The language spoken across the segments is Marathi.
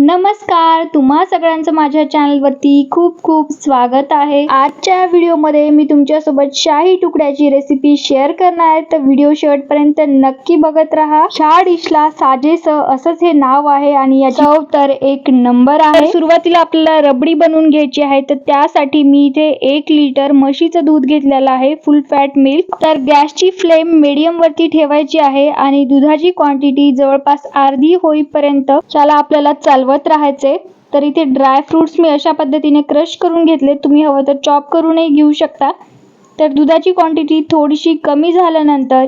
नमस्कार. तुम्हा सगळ्यांचं माझ्या चॅनलवरती खूप खूप स्वागत आहे. आजच्या व्हिडिओमध्ये मी तुमच्यासोबत शाही तुकड्याची रेसिपी शेअर करणार आहे. तर व्हिडिओ शेवटपर्यंत नक्की बघत राहा. शाह डिशला साजेस असंच हे नाव आहे आणि याची तर एक नंबर आहे. सुरुवातीला आपल्याला रबडी बनवून घ्यायची आहे. तर त्यासाठी मी इथे एक लिटर म्हशीचं दूध घेतलेलं आहे फुल फॅट मिल्क तर गॅसची फ्लेम मिडियम वरती ठेवायची आहे आणि दुधाची क्वांटिटी जवळपास अर्धी होईपर्यंत त्याला आपल्याला चालवा चालवत राहायचे तर इथे ड्राय फ्रूट्स मी अशा पद्धतीने क्रश करून घेतले तुम्ही हवं तर चॉप करूनही घेऊ शकता. तर दुधाची क्वांटिटी थोडीशी कमी झाल्यानंतर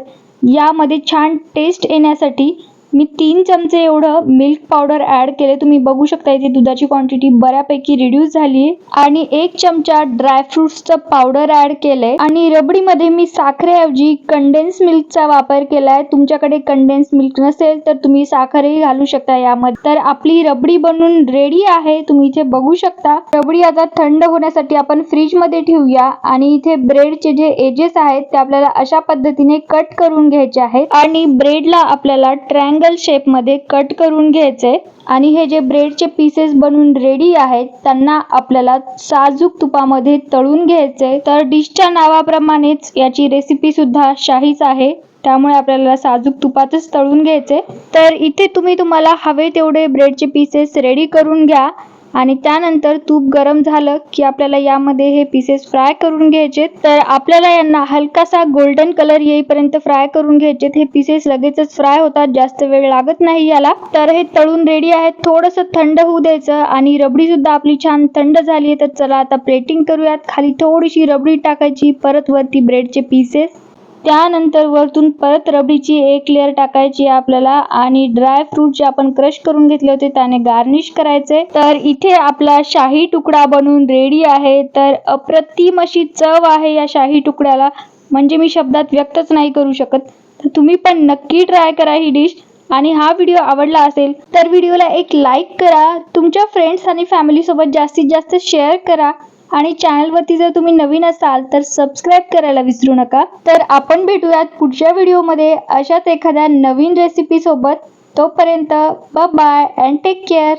यामध्ये छान टेस्ट येण्यासाठी मी तीन चमचे एवढं मिल्क पावडर ॲड केले. तुम्ही बघू शकता इथे दुधाची क्वांटिटी बऱ्यापैकी रिड्यूस झाली आणि एक चमचा ड्रायफ्रुट्सचं पावडर ॲड केलंय. आणि रबडीमध्ये मी साखरेऐवजी कंडेन्स मिल्कचा वापर केलाय. तुमच्याकडे कंडेन्स मिल्क नसेल तर तुम्ही साखरही घालू शकता यामध्ये. तर आपली रबडी बनवून रेडी आहे. तुम्ही इथे बघू शकता. रबडी आता थंड होण्यासाठी आपण फ्रीजमध्ये ठेवूया. आणि इथे ब्रेडचे जे एजेस आहेत ते आपल्याला अशा पद्धतीने कट करून घ्यायचे आहेत. आणि ब्रेडला आपल्याला ट्रँक शेपमध्ये कट करून घ्यायचे आणि हे जे ब्रेडचे पीसेस बनवून रेडी आहेत त्यांना आपल्याला साजूक तुपामध्ये तळून घ्यायचे. तर डिशच्या नावाप्रमाणेच याची रेसिपी सुद्धा शाहीच आहे. त्यामुळे आपल्याला साजूक तुपातच तळून घ्यायचे. तर इथे तुम्ही तुम्हाला हवे तेवढे ब्रेडचे पीसेस रेडी करून घ्या. आणि त्यानंतर तूप गरम झालं की आपल्याला यामध्ये हे पीसेस फ्राय करून घ्यायचे. तर आपल्याला यांना हलकासा गोल्डन कलर येईपर्यंत फ्राय करून घ्यायचे. हे पीसेस लगेचच फ्राय होतात जास्त वेळ लागत नाही याला. तर हे तळून रेडी आहेत. थोडंसं थंड होऊ द्यायचं आणि रबडी सुद्धा आपली छान थंड झाली आहे. तर चला आता प्लेटिंग करूयात. खाली थोडीशी रबडी टाकायची. परत वरती ब्रेडचे पीसेस त्यानंतर वरतून परत रबडीची एक लेअर टाकायची आहे आपल्याला आणि ड्राय फ्रूट जे आपण क्रश करून घेतले होते त्याने गार्निश करायचे. तर इथे आपला शाही तुकडा बनवून रेडी आहे. तर अप्रतिम अशी चव आहे या शाही तुकड्याला. म्हणजे मी शब्दात व्यक्तच नाही करू शकत. तर तुम्ही पण नक्की ट्राय करा ही डिश आणि हा व्हिडिओ आवडला असेल तर व्हिडिओला एक लाईक करा. तुमच्या फ्रेंड्स आणि फॅमिली सोबत जास्तीत जास्त शेअर करा. आणि चॅनलवरती जर तुम्ही नवीन असाल तर सबस्क्राईब करायला विसरू नका. तर आपण भेटूयात पुढच्या व्हिडिओमध्ये. अशाच एखाद्या नवीन रेसिपीसोबत तोपर्यंत bye bye and take care